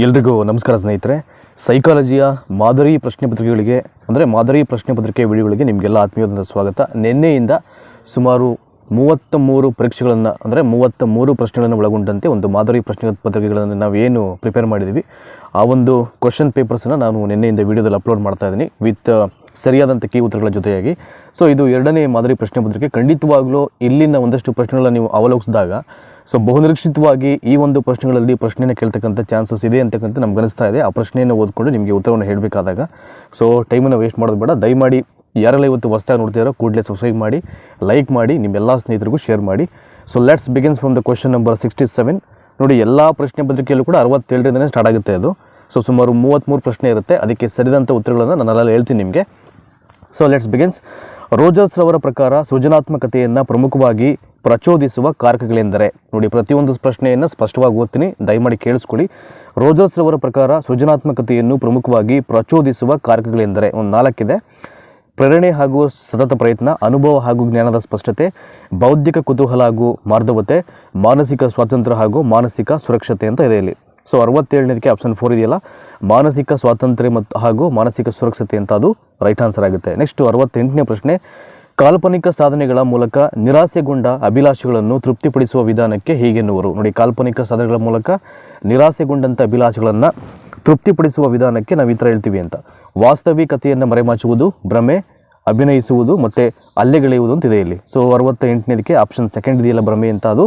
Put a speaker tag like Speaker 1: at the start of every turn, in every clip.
Speaker 1: ಎಲ್ರಿಗೂ ನಮಸ್ಕಾರ ಸ್ನೇಹಿತರೆ. ಸೈಕಾಲಜಿಯ ಮಾದರಿ ಪ್ರಶ್ನೆ ಪತ್ರಿಕೆಗಳಿಗೆ, ಅಂದರೆ ಮಾದರಿ ಪ್ರಶ್ನೆ ಪತ್ರಿಕೆ ವಿಡಿಯೋಗಳಿಗೆ ನಿಮಗೆಲ್ಲ ಆತ್ಮೀಯವಾದ ಸ್ವಾಗತ. ನಿನ್ನೆಯಿಂದ ಸುಮಾರು ಮೂವತ್ತ ಮೂರು ಪರೀಕ್ಷೆಗಳನ್ನು, ಅಂದರೆ ಮೂವತ್ತ ಮೂರು ಪ್ರಶ್ನೆಗಳನ್ನು ಒಳಗೊಂಡಂತೆ ಒಂದು ಮಾದರಿ ಪ್ರಶ್ನೆ ಪತ್ರಿಕೆಗಳನ್ನು ನಾವು ಏನು ಪ್ರಿಪೇರ್ ಮಾಡಿದ್ದೀವಿ ಆ ಒಂದು ಕ್ವಶನ್ ಪೇಪರ್ಸನ್ನು ನಾನು ನಿನ್ನೆಯಿಂದ ವಿಡಿಯೋದಲ್ಲಿ ಅಪ್ಲೋಡ್ ಮಾಡ್ತಾ ಇದ್ದೀನಿ ವಿತ್ ಸರಿಯಾದಂಥ ಕೀ ಉತ್ತರಗಳ ಜೊತೆಯಾಗಿ. ಸೊ ಇದು ಎರಡನೇ ಮಾದರಿ ಪ್ರಶ್ನೆ ಪತ್ರಿಕೆ. ಖಂಡಿತವಾಗಲೂ ಇಲ್ಲಿನ ಒಂದಷ್ಟು ಪ್ರಶ್ನೆಗಳನ್ನು ನೀವು ಅವಲೋಕಿಸಿದಾಗ ಸೊ ಬಹುನಿರೀಕ್ಷಿತವಾಗಿ ಈ ಒಂದು ಪ್ರಶ್ನೆಗಳಲ್ಲಿ ಪ್ರಶ್ನೆಯನ್ನು ಕೇಳ್ತಕ್ಕಂಥ ಚಾನ್ಸಸ್ ಇದೆ ಅಂತಕ್ಕಂಥ ನಮ್ಗೆ ಅನಿಸ್ತಾ ಇದೆ. ಆ ಪ್ರಶ್ನೆಯನ್ನು ಓದ್ಕೊಂಡು ನಿಮಗೆ ಉತ್ತರವನ್ನು ಹೇಳಬೇಕಾದಾಗ ಸೊ ಟೈಮನ್ನು ವೇಸ್ಟ್ ಮಾಡೋದು ಬೇಡ. ದಯಮಾಡಿ ಯಾರೆಲ್ಲ ಇವತ್ತು ಹೊಸ್ದಾಗಿ ನೋಡ್ತಿದ್ದಾರೋ ಕೂಡಲೇ ಸಬ್ಸ್ಕ್ರೈಬ್ ಮಾಡಿ ಲೈಕ್ ಮಾಡಿ ನಿಮ್ಮೆಲ್ಲ ಸ್ನೇಹಿತರಿಗೂ ಶೇರ್ ಮಾಡಿ. So let's begins from the question number sixty seven ನೋಡಿ, ಎಲ್ಲ ಪ್ರಶ್ನೆ ಪತ್ರಿಕೆಯಲ್ಲೂ ಕೂಡ ಅರವತ್ತೇಳರಿಂದನೇ ಸ್ಟಾರ್ಟ್ ಆಗುತ್ತೆ ಅದು. ಸೊ ಸುಮಾರು ಮೂವತ್ತ್ಮೂರು ಪ್ರಶ್ನೆ ಇರುತ್ತೆ. ಅದಕ್ಕೆ ಸರಿದಂಥ ಉತ್ತರಗಳನ್ನು ನಾನೆಲ್ಲ ಹೇಳ್ತೀನಿ ನಿಮಗೆ. ಸೊ ಲೆಟ್ಸ್ ಬಿಗಿನ್ಸ್ ರೋಜರ್ಸ್ ರವರ ಪ್ರಕಾರ ಸೃಜನಾತ್ಮಕತೆಯನ್ನು ಪ್ರಮುಖವಾಗಿ ಪ್ರಚೋದಿಸುವ ಕಾರಕಗಳೆಂದರೆ. ನೋಡಿ, ಪ್ರತಿಯೊಂದು ಪ್ರಶ್ನೆಯನ್ನು ಸ್ಪಷ್ಟವಾಗಿ ಓದ್ತೀನಿ, ದಯಮಾಡಿ ಕೇಳಿಸ್ಕೊಳ್ಳಿ. ರೋಜರ್ಸ್ ರವರ ಪ್ರಕಾರ ಸೃಜನಾತ್ಮಕತೆಯನ್ನು ಪ್ರಮುಖವಾಗಿ ಪ್ರಚೋದಿಸುವ ಕಾರಕಗಳೆಂದರೆ ಒಂದು ನಾಲ್ಕಿದೆ. ಪ್ರೇರಣೆ ಹಾಗೂ ಸತತ ಪ್ರಯತ್ನ, ಅನುಭವ ಹಾಗೂ ಜ್ಞಾನದ ಸ್ಪಷ್ಟತೆ, ಬೌದ್ಧಿಕ ಕುತೂಹಲ ಹಾಗೂ ಮಾರ್ಧವತೆ ಮಾನಸಿಕ ಸ್ವಾತಂತ್ರ್ಯ ಹಾಗೂ ಮಾನಸಿಕ ಸುರಕ್ಷತೆ ಅಂತ ಇದೆ ಇಲ್ಲಿ. ಸೊ ಅರವತ್ತೇಳನೇದಕ್ಕೆ ಆಪ್ಷನ್ ಫೋರ್ ಇದೆಯಲ್ಲ? ಮಾನಸಿಕ ಸ್ವಾತಂತ್ರ್ಯ ಮತ್ತು ಹಾಗೂ ಮಾನಸಿಕ ಸುರಕ್ಷತೆ ಅಂತ ಅದು ರೈಟ್ ಆನ್ಸರ್ ಆಗುತ್ತೆ. ನೆಕ್ಸ್ಟ್ ಅರವತ್ತೆಂಟನೇ ಪ್ರಶ್ನೆ. ಕಾಲ್ಪನಿಕ ಸಾಧನೆಗಳ ಮೂಲಕ ನಿರಾಸೆಗೊಂಡ ಅಭಿಲಾಷೆಗಳನ್ನು ತೃಪ್ತಿಪಡಿಸುವ ವಿಧಾನಕ್ಕೆ ಹೀಗೆನ್ನುವರು. ನೋಡಿ, ಕಾಲ್ಪನಿಕ ಸಾಧನೆಗಳ ಮೂಲಕ ನಿರಾಸೆಗೊಂಡಂಥ ಅಭಿಲಾಷೆಗಳನ್ನು ತೃಪ್ತಿಪಡಿಸುವ ವಿಧಾನಕ್ಕೆ ನಾವು ಈ ಥರ ಹೇಳ್ತೀವಿ ಅಂತ. ವಾಸ್ತವಿಕತೆಯನ್ನು ಮರೆಮಾಚುವುದು, ಭ್ರಮೆ, ಅಭಿನಯಿಸುವುದು ಮತ್ತು ಅಲ್ಲೆಗೆಳೆಯುವುದು ಅಂತಿದೆ ಇಲ್ಲಿ. ಸೊ ಅರವತ್ತ ಎಂಟನೇದಕ್ಕೆ ಆಪ್ಷನ್ ಸೆಕೆಂಡ್ ಇದೆಯಲ್ಲ ಭ್ರಮೆ ಅಂತ ಅದು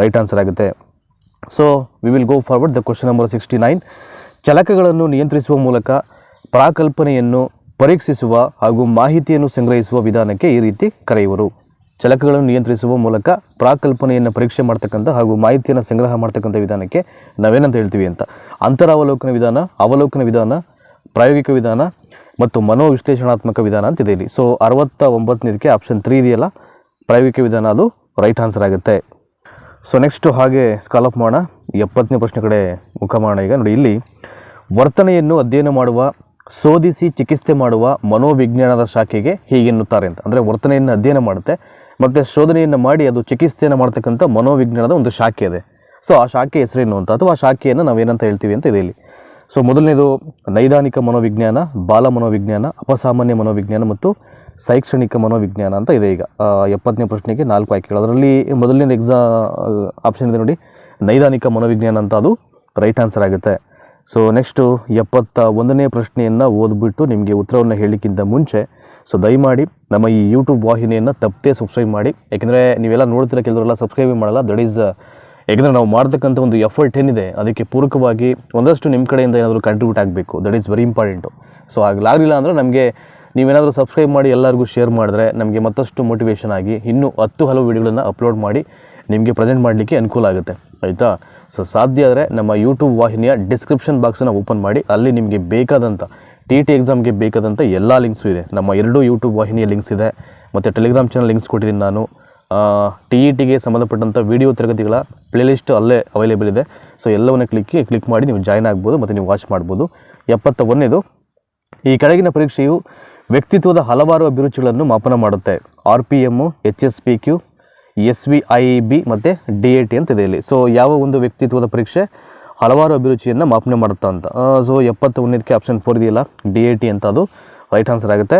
Speaker 1: ರೈಟ್ ಆನ್ಸರ್ ಆಗುತ್ತೆ. So we will go forward the question number sixty nine ಚಲಕಗಳನ್ನು ನಿಯಂತ್ರಿಸುವ ಮೂಲಕ ಪ್ರಾಕಲ್ಪನೆಯನ್ನು ಪರೀಕ್ಷಿಸುವ ಹಾಗೂ ಮಾಹಿತಿಯನ್ನು ಸಂಗ್ರಹಿಸುವ ವಿಧಾನಕ್ಕೆ ಈ ರೀತಿ ಕರೆಯುವರು. ಚಲಕಗಳನ್ನು ನಿಯಂತ್ರಿಸುವ ಮೂಲಕ ಪ್ರಾಕಲ್ಪನೆಯನ್ನು ಪರೀಕ್ಷೆ ಮಾಡ್ತಕ್ಕಂಥ ಹಾಗೂ ಮಾಹಿತಿಯನ್ನು ಸಂಗ್ರಹ ಮಾಡ್ತಕ್ಕಂಥ ವಿಧಾನಕ್ಕೆ ನಾವೇನಂತ ಹೇಳ್ತೀವಿ ಅಂತ. ಅಂತರಾವಲೋಕನ ವಿಧಾನ, ಅವಲೋಕನ ವಿಧಾನ, ಪ್ರಾಯೋಗಿಕ ವಿಧಾನ ಮತ್ತು ಮನೋವಿಶ್ಲೇಷಣಾತ್ಮಕ ವಿಧಾನ ಅಂತಿದೆ ಇಲ್ಲಿ. ಸೊ ಅರವತ್ತ ಒಂಬತ್ತನೇದಕ್ಕೆ ಆಪ್ಷನ್ ತ್ರೀ ಇದೆಯಲ್ಲ? ಪ್ರಾಯೋಗಿಕ ವಿಧಾನ ಅದು ರೈಟ್ ಆನ್ಸರ್ ಆಗುತ್ತೆ. ಸೊ ನೆಕ್ಸ್ಟು ಹಾಗೆ ಸ್ಕಾಲಪ್ ಮಾಡೋಣ. ಎಪ್ಪತ್ತನೇ ಪ್ರಶ್ನೆ ಕಡೆ ಮುಖ ಮಾಡೋಣ ಈಗ. ನೋಡಿ, ಇಲ್ಲಿ ವರ್ತನೆಯನ್ನು ಅಧ್ಯಯನ ಮಾಡುವ ಶೋಧಿಸಿ ಚಿಕಿತ್ಸೆ ಮಾಡುವ ಮನೋವಿಜ್ಞಾನದ ಶಾಖೆಗೆ ಹೀಗೆನ್ನುತ್ತಾರೆ ಅಂತ. ಅಂದರೆ ವರ್ತನೆಯನ್ನು ಅಧ್ಯಯನ ಮಾಡುತ್ತೆ, ಮತ್ತು ಶೋಧನೆಯನ್ನು ಮಾಡಿ ಅದು ಚಿಕಿತ್ಸೆಯನ್ನು ಮಾಡ್ತಕ್ಕಂಥ ಮನೋವಿಜ್ಞಾನದ ಒಂದು ಶಾಖೆ ಇದೆ. ಸೊ ಆ ಶಾಖೆ ಹೆಸರೇನು ಅಂತ ಅಥವಾ ಆ ಶಾಖೆಯನ್ನು ನಾವೇನಂತ ಹೇಳ್ತೀವಿ ಅಂತ ಇದೆ ಇಲ್ಲಿ. ಸೊ ಮೊದಲನೇದು ನೈದಾನಿಕ ಮನೋವಿಜ್ಞಾನ, ಬಾಲ ಮನೋವಿಜ್ಞಾನ, ಅಪಸಾಮಾನ್ಯ ಮನೋವಿಜ್ಞಾನ ಮತ್ತು ಶೈಕ್ಷಣಿಕ ಮನೋವಿಜ್ಞಾನ ಅಂತ ಇದೆ ಈಗ. ಎಪ್ಪತ್ತನೇ ಪ್ರಶ್ನೆಗೆ ನಾಲ್ಕು ಆಯ್ಕೆಗಳು. ಅದರಲ್ಲಿ ಮೊದಲನೇದು ಎಕ್ಸಾ ಆಪ್ಷನ್ ಇದೆ ನೋಡಿ. ನೈದಾನಿಕ ಮನೋವಿಜ್ಞಾನ ಅಂತ ಅದು ರೈಟ್ ಆನ್ಸರ್ ಆಗುತ್ತೆ. ಸೊ ನೆಕ್ಸ್ಟು ಎಪ್ಪತ್ತ ಒಂದನೇ ಪ್ರಶ್ನೆಯನ್ನು ಓದ್ಬಿಟ್ಟು ನಿಮಗೆ ಉತ್ತರವನ್ನು ಹೇಳಲಿಕ್ಕಿಂತ ಮುಂಚೆ ಸೊ ದಯಮಾಡಿ ನಮ್ಮ ಈ ಯೂಟ್ಯೂಬ್ ವಾಹಿನಿಯನ್ನು ತಪ್ಪದೇ ಸಬ್ಸ್ಕ್ರೈಬ್ ಮಾಡಿ. ಯಾಕೆಂದರೆ ನೀವೆಲ್ಲ ನೋಡ್ತಿರೋ ಕೆಲವರೆಲ್ಲ ಸಬ್ಸ್ಕ್ರೈಬ್ ಮಾಡಲ್ಲ. ದಟ್ ಈಸ್ ಯಾಕೆಂದರೆ ನಾವು ಮಾಡ್ತಕ್ಕಂಥ ಒಂದು ಎಫರ್ಟ್ ಏನಿದೆ, ಅದಕ್ಕೆ ಪೂರಕವಾಗಿ ಒಂದಷ್ಟು ನಿಮ್ಮ ಕಡೆಯಿಂದ ಏನಾದರೂ ಕಂಟ್ರಿಬ್ಯೂಟ್ ಆಗಬೇಕು. That is very important so ಆಗಲಾಗಲಿಲ್ಲ ಅಂದರೆ ನಮಗೆ ನೀವೇನಾದರೂ ಸಬ್ಸ್ಕ್ರೈಬ್ ಮಾಡಿ ಎಲ್ಲರಿಗೂ ಶೇರ್ ಮಾಡಿದ್ರೆ ನಮಗೆ ಮತ್ತಷ್ಟು ಮೋಟಿವೇಶನ್ ಆಗಿ ಇನ್ನೂ ಹತ್ತು ಹಲವು ವಿಡಿಯೋಗಳನ್ನು ಅಪ್ಲೋಡ್ ಮಾಡಿ ನಿಮಗೆ ಪ್ರೆಸೆಂಟ್ ಮಾಡಲಿಕ್ಕೆ ಅನುಕೂಲ ಆಗುತ್ತೆ. ಆಯಿತಾ? ಸೊ ಸಾಧ್ಯ ಆದರೆ ನಮ್ಮ ಯೂಟ್ಯೂಬ್ ವಾಹಿನಿಯ ಡಿಸ್ಕ್ರಿಪ್ಷನ್ ಬಾಕ್ಸನ್ನು ಓಪನ್ ಮಾಡಿ, ಅಲ್ಲಿ ನಿಮಗೆ ಬೇಕಾದಂಥ ಟಿ ಟಿ ಎಕ್ಸಾಮ್ಗೆ ಬೇಕಾದಂಥ ಎಲ್ಲ ಲಿಂಕ್ಸು ಇದೆ. ನಮ್ಮ ಎರಡೂ ಯೂಟ್ಯೂಬ್ ವಾಹಿನಿಯ ಲಿಂಕ್ಸ್ ಇದೆ. ಮತ್ತು ಟೆಲಿಗ್ರಾಮ್ ಚಾನಲ್ ಲಿಂಕ್ಸ್ ಕೊಟ್ಟಿದ್ದೀನಿ ನಾನು. ಟಿ ಇ ಟಿಗೆ ಸಂಬಂಧಪಟ್ಟಂಥ ವಿಡಿಯೋ ತರಗತಿಗಳ ಪ್ಲೇಲಿಸ್ಟ್ ಅಲ್ಲೇ ಅವೈಲೇಬಲ್ ಇದೆ. ಸೊ ಎಲ್ಲವನ್ನು ಕ್ಲಿಕ್ಕಿ ಕ್ಲಿಕ್ ಮಾಡಿ ನೀವು ಜಾಯ್ನ್ ಆಗ್ಬೋದು, ಮತ್ತು ನೀವು ವಾಚ್ ಮಾಡ್ಬೋದು. ಎಪ್ಪತ್ತ ಒಂದನೇದು ಈ ಕೆಳಗಿನ ಪರೀಕ್ಷೆಯು ವ್ಯಕ್ತಿತ್ವದ ಹಲವಾರು ಅಭಿರುಚಿಗಳನ್ನು ಮಾಪನ ಮಾಡುತ್ತೆ. R P M H S P Q, S V I B ಮತ್ತು ಡಿ ಎ ಟಿ ಅಂತ ಇದೆ ಇಲ್ಲಿ. ಸೊ ಯಾವ ಒಂದು ವ್ಯಕ್ತಿತ್ವದ ಪರೀಕ್ಷೆ ಹಲವಾರು ಅಭಿರುಚಿಯನ್ನು ಮಾಪನೆ ಮಾಡುತ್ತಾ ಅಂತ. ಸೊ ಎಪ್ಪತ್ತು ಒಂದಕ್ಕೆ ಆಪ್ಷನ್ ಫೋರ್ ಇದೆಯಲ್ಲ, ಡಿ ಎ ಟಿ ಅಂತ ಅದು ರೈಟ್ ಆನ್ಸರ್ ಆಗುತ್ತೆ.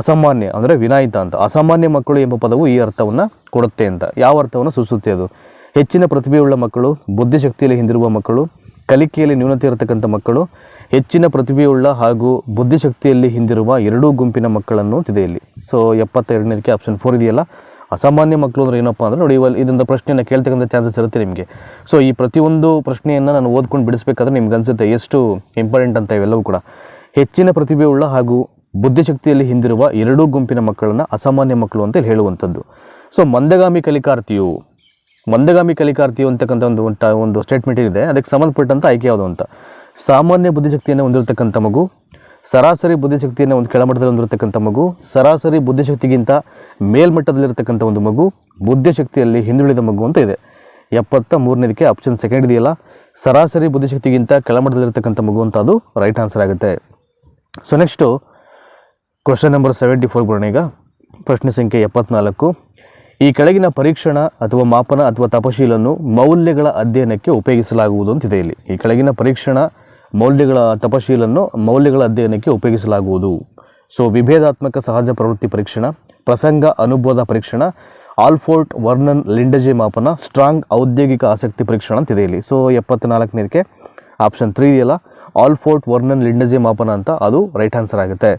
Speaker 1: ಅಸಾಮಾನ್ಯ ಅಂದರೆ ವಿನಾಯಿತ ಅಂತ. ಅಸಾಮಾನ್ಯ ಮಕ್ಕಳು ಎಂಬ ಪದವು ಈ ಅರ್ಥವನ್ನು ಕೊಡುತ್ತೆ ಅಂತ. ಯಾವ ಅರ್ಥವನ್ನು ಸೂಚಿಸುತ್ತೆ ಅದು? ಹೆಚ್ಚಿನ ಪ್ರತಿಭೆಯುಳ್ಳ ಮಕ್ಕಳು, ಬುದ್ಧಿಶಕ್ತಿಯಲ್ಲಿ ಹಿಂದಿರುವ ಮಕ್ಕಳು, ಕಲಿಕೆಯಲ್ಲಿ ನ್ಯೂನತೆ ಇರತಕ್ಕಂಥ ಮಕ್ಕಳು ಹೆಚ್ಚಿನ ಪ್ರತಿಭೆಯುಳ್ಳ ಹಾಗೂ ಬುದ್ಧಿಶಕ್ತಿಯಲ್ಲಿ ಹಿಂದಿರುವ ಎರಡೂ ಗುಂಪಿನ ಮಕ್ಕಳನ್ನು ಇದೆ ಇಲ್ಲಿ ಸೊ ಎಪ್ಪತ್ತೆರಡನೇದಕ್ಕೆ ಆಪ್ಷನ್ ಫೋರ್ ಇದೆಯಲ್ಲ? ಅಸಾಮಾನ್ಯ ಮಕ್ಕಳು ಅಂದ್ರೆ ಏನಪ್ಪ ಅಂದರೆ ನೋಡಿ, ಇವಾಗ ಇದೊಂದು ಪ್ರಶ್ನೆಯನ್ನು ಕೇಳ್ತಕ್ಕಂಥ ಚಾನ್ಸಸ್ ಇರುತ್ತೆ ನಿಮಗೆ. ಸೊ ಈ ಪ್ರತಿಯೊಂದು ಪ್ರಶ್ನೆಯನ್ನು ನಾನು ಓದ್ಕೊಂಡು ಬಿಡಿಸ್ಬೇಕಾದ್ರೆ ನಿಮ್ಗೆ ಅನಿಸುತ್ತೆ ಎಷ್ಟು ಇಂಪಾರ್ಟೆಂಟ್ ಅಂತ ಇವೆಲ್ಲವೂ ಕೂಡ. ಹೆಚ್ಚಿನ ಪ್ರತಿಭೆಯುಳ್ಳ ಹಾಗೂ ಬುದ್ಧಿಶಕ್ತಿಯಲ್ಲಿ ಹಿಂದಿರುವ ಎರಡೂ ಗುಂಪಿನ ಮಕ್ಕಳನ್ನು ಅಸಾಮಾನ್ಯ ಮಕ್ಕಳು ಅಂತ ಹೇಳುವಂಥದ್ದು. ಸೊ ಮಂದಗಾಮಿ ಕಲಿಕಾರ್ಥಿಯು ಮಂದಗಾಮಿ ಕಲಿಕಾರ್ಥಿಯು ಅಂತಕ್ಕಂಥ ಒಂದು ಒಂದು ಸ್ಟೇಟ್ಮೆಂಟ್ ಇದೆ ಅದಕ್ಕೆ ಸಂಬಂಧಪಟ್ಟಂಥ ಆಯ್ಕೆ ಯಾವುದು ಅಂತ. ಸಾಮಾನ್ಯ ಬುದ್ಧಿಶಕ್ತಿಯನ್ನು ಹೊಂದಿರತಕ್ಕಂಥ ಮಗು, ಸರಾಸರಿ ಬುದ್ಧಿಶಕ್ತಿಯನ್ನು ಒಂದು ಕೆಳಮಟ್ಟದಲ್ಲಿ ಹೊಂದಿರತಕ್ಕಂಥ ಮಗು, ಸರಾಸರಿ ಬುದ್ಧಿಶಕ್ತಿಗಿಂತ ಮೇಲ್ಮಟ್ಟದಲ್ಲಿರತಕ್ಕಂಥ ಒಂದು ಮಗು, ಬುದ್ಧಿಶಕ್ತಿಯಲ್ಲಿ ಹಿಂದುಳಿದ ಮಗು ಅಂತ ಇದೆ. ಎಪ್ಪತ್ತ ಮೂರನೇದಕ್ಕೆ ಆಪ್ಷನ್ ಸೆಕೆಂಡ್ ಇದೆಯಲ್ಲ? ಸರಾಸರಿ ಬುದ್ಧಿಶಕ್ತಿಗಿಂತ ಕೆಳಮಟ್ಟದಲ್ಲಿರತಕ್ಕಂಥ ಮಗು ಅಂತ ಅದು ರೈಟ್ ಆನ್ಸರ್ ಆಗುತ್ತೆ. So next question number seventy four ಬರೋಣ ಈಗ. ಪ್ರಶ್ನೆ ಸಂಖ್ಯೆ ಎಪ್ಪತ್ನಾಲ್ಕು. ಈ ಕೆಳಗಿನ ಪರೀಕ್ಷಣ ಅಥವಾ ಮಾಪನ ಅಥವಾ ತಪಶೀಲನ್ನು ಮೌಲ್ಯಗಳ ಅಧ್ಯಯನಕ್ಕೆ ಉಪಯೋಗಿಸಲಾಗುವುದು ಅಂತಿದೆ ಇಲ್ಲಿ. ಈ ಕೆಳಗಿನ ಪರೀಕ್ಷಣ ಮೌಲ್ಯಗಳ ತಪಶೀಲನ್ನು ಮೌಲ್ಯಗಳ ಅಧ್ಯಯನಕ್ಕೆ ಉಪಯೋಗಿಸಲಾಗುವುದು. ಸೊ ವಿಭೇದಾತ್ಮಕ ಸಹಜ ಪ್ರವೃತ್ತಿ ಪರೀಕ್ಷಣ, ಪ್ರಸಂಗ ಅನುಭವದ ಪರೀಕ್ಷಣ, ಆಲ್ಫೋರ್ಟ್ ವರ್ನನ್ ಲಿಂಡಜೆ ಮಾಪನ, ಸ್ಟ್ರಾಂಗ್ ಔದ್ಯೋಗಿಕ ಆಸಕ್ತಿ ಪರೀಕ್ಷಣ ಅಂತಿದೆ ಇಲ್ಲಿ. ಸೊ ಎಪ್ಪತ್ನಾಲ್ಕನೇದಕ್ಕೆ ಆಪ್ಷನ್ ತ್ರೀ ಇದೆಯಲ್ಲ? ಆಲ್ಫೋರ್ಟ್ ವರ್ನನ್ ಲಿಂಡಜೆ ಮಾಪನ ಅಂತ ಅದು ರೈಟ್ ಆನ್ಸರ್ ಆಗುತ್ತೆ.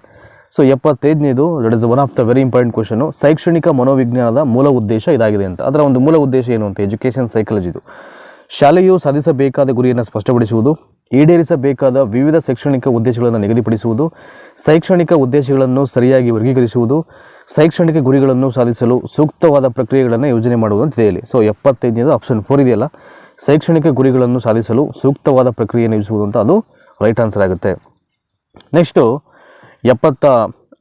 Speaker 1: So ಎಪ್ಪತ್ತೈದನೇದು that is one of the very important question ಶೈಕ್ಷಣಿಕ ಮನೋವಿಜ್ಞಾನದ ಮೂಲ ಉದ್ದೇಶ ಇದಾಗಿದೆ ಅಂತ. ಅದರ ಒಂದು ಮೂಲ ಉದ್ದೇಶ ಏನು ಅಂತ? ಎಜುಕೇಷನ್ ಸೈಕಾಲಜಿದು ಶಾಲೆಯು ಸಾಧಿಸಬೇಕಾದ ಗುರಿಯನ್ನು ಸ್ಪಷ್ಟಪಡಿಸುವುದು ಈಡೇರಿಸಬೇಕಾದ ವಿವಿಧ ಶೈಕ್ಷಣಿಕ ಉದ್ದೇಶಗಳನ್ನು ನಿಗದಿಪಡಿಸುವುದು, ಶೈಕ್ಷಣಿಕ ಉದ್ದೇಶಗಳನ್ನು ಸರಿಯಾಗಿ ವರ್ಗೀಕರಿಸುವುದು, ಶೈಕ್ಷಣಿಕ ಗುರಿಗಳನ್ನು ಸಾಧಿಸಲು ಸೂಕ್ತವಾದ ಪ್ರಕ್ರಿಯೆಗಳನ್ನು ಯೋಜನೆ ಮಾಡುವುದು ಅಂತ ಸೊ ಎಪ್ಪತ್ತೈದನೇದು ಆಪ್ಷನ್ ಫೋರ್ ಇದೆಯಲ್ಲ? ಶೈಕ್ಷಣಿಕ ಗುರಿಗಳನ್ನು ಸಾಧಿಸಲು ಸೂಕ್ತವಾದ ಪ್ರಕ್ರಿಯೆಯನ್ನು ಯೋಜಿಸುವುದು ಅಂತ ಅದು ರೈಟ್ ಆನ್ಸರ್ ಆಗುತ್ತೆ. ನೆಕ್ಸ್ಟು ಎಪ್ಪತ್ತ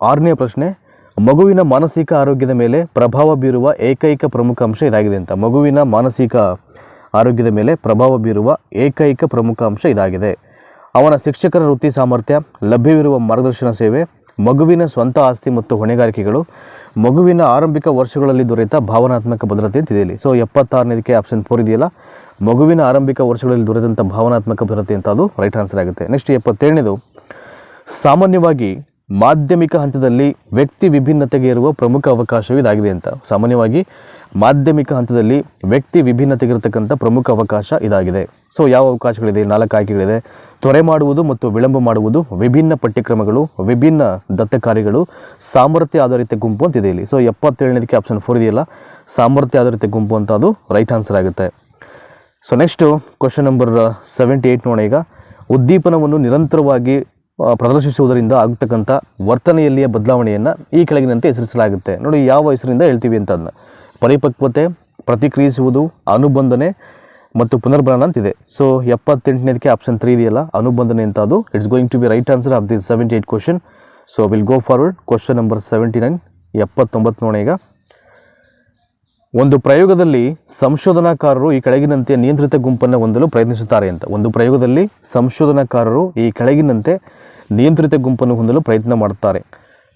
Speaker 1: ಆರನೇ ಪ್ರಶ್ನೆ, ಮಗುವಿನ ಮಾನಸಿಕ ಆರೋಗ್ಯದ ಮೇಲೆ ಪ್ರಭಾವ ಬೀರುವ ಏಕೈಕ ಪ್ರಮುಖ ಅಂಶ ಇದಾಗಿದೆ ಅಂತ. ಮಗುವಿನ ಮಾನಸಿಕ ಆರೋಗ್ಯದ ಮೇಲೆ ಪ್ರಭಾವ ಬೀರುವ ಏಕೈಕ ಪ್ರಮುಖ ಅಂಶ ಇದಾಗಿದೆ. ಅವನ ಶಿಕ್ಷಕರ ವೃತ್ತಿ ಸಾಮರ್ಥ್ಯ, ಲಭ್ಯವಿರುವ ಮಾರ್ಗದರ್ಶನ ಸೇವೆ, ಮಗುವಿನ ಸ್ವಂತ ಆಸ್ತಿ ಮತ್ತು ಹೊಣೆಗಾರಿಕೆಗಳು, ಮಗುವಿನ ಆರಂಭಿಕ ವರ್ಷಗಳಲ್ಲಿ ದೊರೆತ ಭಾವನಾತ್ಮಕ ಭದ್ರತೆ ಅಂತ ಇದೆಯಲ್ಲಿ. ಸೊ ಎಪ್ಪತ್ತಾರನೇದಕ್ಕೆ ಆಪ್ಷನ್ ಫೋರ್ ಇದೆಯಲ್ಲ? ಮಗುವಿನ ಆರಂಭಿಕ ವರ್ಷಗಳಲ್ಲಿ ದೊರೆತಂಥ ಭಾವನಾತ್ಮಕ ಭದ್ರತೆ ಅಂತ ಅದು ರೈಟ್ ಆನ್ಸರ್ ಆಗುತ್ತೆ. ನೆಕ್ಸ್ಟ್ ಎಪ್ಪತ್ತೇಳನೇದು, ಸಾಮಾನ್ಯವಾಗಿ ಮಾಧ್ಯಮಿಕ ಹಂತದಲ್ಲಿ ವ್ಯಕ್ತಿ ವಿಭಿನ್ನತೆಗೆ ಇರುವ ಪ್ರಮುಖ ಅವಕಾಶವು ಇದಾಗಿದೆ ಅಂತ. ಸಾಮಾನ್ಯವಾಗಿ ಮಾಧ್ಯಮಿಕ ಹಂತದಲ್ಲಿ ವ್ಯಕ್ತಿ ವಿಭಿನ್ನತೆಗೆ ಇರತಕ್ಕಂಥ ಪ್ರಮುಖ ಅವಕಾಶ ಇದಾಗಿದೆ. ಸೊ ಯಾವ ಅವಕಾಶಗಳಿದೆ? ನಾಲ್ಕು ಆಯ್ಕೆಗಳಿದೆ. ತ್ವರೆ ಮಾಡುವುದು ಮತ್ತು ವಿಳಂಬ ಮಾಡುವುದು ವಿಭಿನ್ನ ಪಠ್ಯಕ್ರಮಗಳು, ವಿಭಿನ್ನ ದತ್ತ ಕಾರ್ಯಗಳು ಸಾಮರ್ಥ್ಯ ಆಧಾರಿತ ಗುಂಪು ಅಂತಿದೆ ಇಲ್ಲಿ. ಸೊ ಎಪ್ಪತ್ತೇಳನೇದಕ್ಕೆ ಆಪ್ಷನ್ ಫೋರ್ ಇದೆಯಲ್ಲ? ಸಾಮರ್ಥ್ಯ ಆಧಾರಿತ ಗುಂಪು ಅಂತ ಅದು ರೈಟ್ ಆನ್ಸರ್ ಆಗುತ್ತೆ. So next question number seventy eight ನೋಡೋಣ ಈಗ. ಉದ್ದೀಪನವನ್ನು ನಿರಂತರವಾಗಿ ಪ್ರದರ್ಶಿಸುವುದರಿಂದ ಆಗ್ತಕ್ಕಂಥ ವರ್ತನೆಯಲ್ಲಿಯ ಬದಲಾವಣೆಯನ್ನು ಈ ಕೆಳಗಿನಂತೆ ಹೆಸರಿಸಲಾಗುತ್ತೆ. ನೋಡಿ, ಯಾವ ಹೆಸರಿಂದ ಹೇಳ್ತೀವಿ ಅಂತ ಅದನ್ನ ಪರಿಪಕ್ವತೆ, ಪ್ರತಿಕ್ರಿಯಿಸುವುದು, ಅನುಬಂಧನೆ ಮತ್ತು ಪುನರ್ಭರಣ ಅಂತಿದೆ. ಸೊ ಎಪ್ಪತ್ತೆಂಟನೇದಕ್ಕೆ ಆಪ್ಷನ್ ತ್ರೀ ಇದೆಯಲ್ಲ, ಅನುಬಂಧನೆ ಅಂತ ಅದು it's going to be right answer of this seventy eight question so will go forward question number seventy nine ಎಪ್ಪತ್ತೊಂಬತ್ತು ನೋಡೋಣ ಈಗ. ಒಂದು ಪ್ರಯೋಗದಲ್ಲಿ ಸಂಶೋಧನಾಕಾರರು ಈ ಕೆಳಗಿನಂತೆ ನಿಯಂತ್ರಿತ ಗುಂಪನ್ನು ಹೊಂದಲು ಪ್ರಯತ್ನಿಸುತ್ತಾರೆ ಅಂತ. ಒಂದು ಪ್ರಯೋಗದಲ್ಲಿ ಸಂಶೋಧನಾಕಾರರು ಈ ಕೆಳಗಿನಂತೆ ನಿಯಂತ್ರಿತ ಗುಂಪನ್ನು ಹೊಂದಲು ಪ್ರಯತ್ನ ಮಾಡುತ್ತಾರೆ.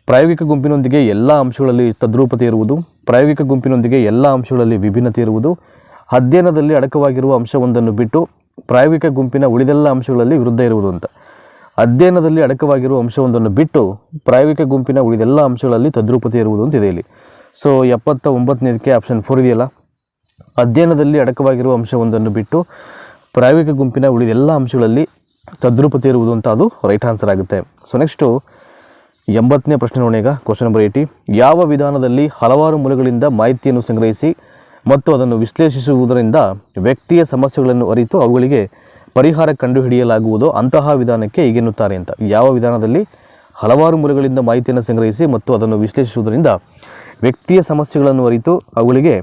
Speaker 1: ಪ್ರಾಯೋಗಿಕ ಗುಂಪಿನೊಂದಿಗೆ ಎಲ್ಲ ಅಂಶಗಳಲ್ಲಿ ತದ್ರೂಪತೆ ಇರುವುದು, ಪ್ರಾಯೋಗಿಕ ಗುಂಪಿನೊಂದಿಗೆ ಎಲ್ಲ ಅಂಶಗಳಲ್ಲಿ ವಿಭಿನ್ನತೆ ಇರುವುದು, ಅಧ್ಯಯನದಲ್ಲಿ ಅಡಕವಾಗಿರುವ ಅಂಶವೊಂದನ್ನು ಬಿಟ್ಟು ಪ್ರಾಯೋಗಿಕ ಗುಂಪಿನ ಉಳಿದೆಲ್ಲ ಅಂಶಗಳಲ್ಲಿ ವಿರುದ್ಧ ಇರುವುದು ಅಂತ. ಅಧ್ಯಯನದಲ್ಲಿ ಅಡಕವಾಗಿರುವ ಅಂಶವೊಂದನ್ನು ಬಿಟ್ಟು ಪ್ರಾಯೋಗಿಕ ಗುಂಪಿನ ಉಳಿದೆಲ್ಲ ಅಂಶಗಳಲ್ಲಿ ತದ್ರೂಪತೆ ಇರುವುದು ಅಂತ ಇದೆ ಇಲ್ಲಿ. ಸೊ ಎಪ್ಪತ್ತ ಒಂಬತ್ತನೇದಕ್ಕೆ ಆಪ್ಷನ್ ಫೋರ್ ಇದೆಯಲ್ಲ? ಅಧ್ಯಯನದಲ್ಲಿ ಅಡಕವಾಗಿರುವ ಅಂಶವೊಂದನ್ನು ಬಿಟ್ಟು ಪ್ರಾಯೋಗಿಕ ಗುಂಪಿನ ಉಳಿದೆಲ್ಲ ಅಂಶಗಳಲ್ಲಿ ತದ್ರೂಪತೆ ಇರುವುದು ಅಂತ ಅದು ರೈಟ್ ಆನ್ಸರ್ ಆಗುತ್ತೆ. ಸೊ ನೆಕ್ಸ್ಟು ಎಂಬತ್ತನೇ ಪ್ರಶ್ನೆ ನೋಡೋಣ ಈಗ. ಕ್ವಶನ್ ನಂಬರ್ ಏಯ್ಟಿ ಯಾವ ವಿಧಾನದಲ್ಲಿ ಹಲವಾರು ಮೂಲಗಳಿಂದ ಮಾಹಿತಿಯನ್ನು ಸಂಗ್ರಹಿಸಿ ಮತ್ತು ಅದನ್ನು ವಿಶ್ಲೇಷಿಸುವುದರಿಂದ ವ್ಯಕ್ತಿಯ ಸಮಸ್ಯೆಗಳನ್ನು ಅರಿತು ಅವುಗಳಿಗೆ ಪರಿಹಾರ ಕಂಡುಹಿಡಿಯಲಾಗುವುದು ಅಂತಹ ವಿಧಾನಕ್ಕೆ ಈಗೆನ್ನುತ್ತಾರೆ ಅಂತ. ಯಾವ ವಿಧಾನದಲ್ಲಿ ಹಲವಾರು ಮೂಲಗಳಿಂದ ಮಾಹಿತಿಯನ್ನು ಸಂಗ್ರಹಿಸಿ ಮತ್ತು ಅದನ್ನು ವಿಶ್ಲೇಷಿಸುವುದರಿಂದ ವ್ಯಕ್ತಿಯ ಸಮಸ್ಯೆಗಳನ್ನು ಅರಿತು ಅವುಗಳಿಗೆ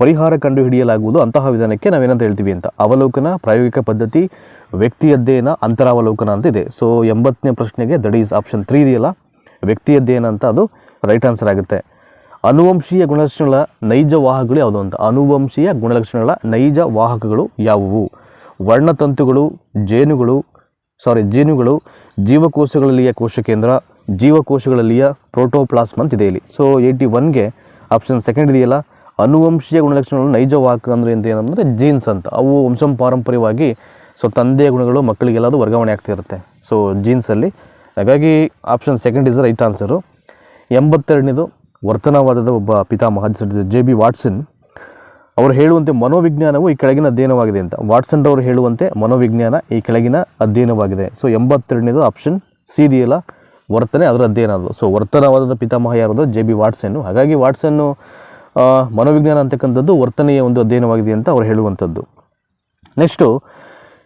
Speaker 1: ಪರಿಹಾರ ಕಂಡುಹಿಡಿಯಲಾಗುವುದು ಅಂತಹ ವಿಧಾನಕ್ಕೆ ನಾವೇನಂತ ಹೇಳ್ತೀವಿ ಅಂತ. ಅವಲೋಕನ, ಪ್ರಾಯೋಗಿಕ ಪದ್ಧತಿ ವ್ಯಕ್ತಿ ಅಧ್ಯಯನ ಅಂತರಾವಲೋಕನ ಅಂತ ಇದೆ ಸೊ ಎಂಬತ್ತನೇ ಪ್ರಶ್ನೆಗೆ ದಟ್ ಈಸ್ ಆಪ್ಷನ್ ತ್ರೀ ಇದೆಯಲ್ಲ? ವ್ಯಕ್ತಿ ಅಧ್ಯಯನ ಅಂತ ಅದು ರೈಟ್ ಆನ್ಸರ್ ಆಗುತ್ತೆ. ಅನುವಂಶೀಯ ಗುಣಲಕ್ಷಣಗಳ ನೈಜ ವಾಹಕಗಳು ಯಾವುದು ಅಂತ? ಅನುವಂಶೀಯ ಗುಣಲಕ್ಷಣಗಳ ನೈಜ ವಾಹಕಗಳು ಯಾವುವು? ವರ್ಣತಂತುಗಳು, ಜೇನುಗಳು ಸಾರಿ ಜೇನುಗಳು, ಜೀವಕೋಶಗಳಲ್ಲಿಯ ಕೋಶ ಕೇಂದ್ರ ಜೀವಕೋಶಗಳಲ್ಲಿಯ ಪ್ರೋಟೋಪ್ಲಾಸ್ಮ್ ಅಂತ ಇದೆ ಇಲ್ಲಿ. ಸೊ ಏಯ್ಟಿ ಒನ್ಗೆ ಆಪ್ಷನ್ ಸೆಕೆಂಡ್ ಇದೆಯಲ್ಲ? ಅನುವಂಶೀಯ ಗುಣಲಕ್ಷಣಗಳು ನೈಜ ವಾಹಕ ಅಂದರೆ ಅಂತ ಏನಂದರೆ ಜೀನ್ಸ್ ಅಂತ. ಅವು ವಂಶಂ ಪಾರಂಪರ್ಯವಾಗಿ ಸೊ ತಂದೆಯ ಗುಣಗಳು ಮಕ್ಕಳಿಗೆಲ್ಲ ಅದು ವರ್ಗಾವಣೆ ಆಗ್ತಿರುತ್ತೆ ಸೊ ಜೀನ್ಸಲ್ಲಿ ಹಾಗಾಗಿ option second is right answer ಎಂಬತ್ತೆರಡನೇದು, ವರ್ತನವಾದದ ಒಬ್ಬ ಪಿತಾಮಹ ಜೆ ಬಿ ವಾಟ್ಸನ್ ಅವರು ಹೇಳುವಂತೆ ಮನೋವಿಜ್ಞಾನವು ಈ ಕೆಳಗಿನ ಅಧ್ಯಯನವಾಗಿದೆ ಅಂತ. ವಾಟ್ಸನ್ ಅವರು ಹೇಳುವಂತೆ ಮನೋವಿಜ್ಞಾನ ಈ ಕೆಳಗಿನ ಅಧ್ಯಯನವಾಗಿದೆ. ಸೊ ಎಂಬತ್ತೆರಡನೇದು ಆಪ್ಷನ್ ಸಿ ಇದೆಯಲ್ಲ ವರ್ತನೆ ಅದರ ಅಧ್ಯಯನ ಅದು. ಸೊ ವರ್ತನವಾದದ ಪಿತಾಮಹ ಯಾರದು ಜೆ ಬಿ ವಾಟ್ಸನ್ನು ಹಾಗಾಗಿ ವಾಟ್ಸನ್ನು ಮನೋವಿಜ್ಞಾನ ಅಂತಕ್ಕಂಥದ್ದು ವರ್ತನೆಯ ಒಂದು ಅಧ್ಯಯನವಾಗಿದೆ ಅಂತ ಅವರು ಹೇಳುವಂಥದ್ದು. ನೆಕ್ಸ್ಟು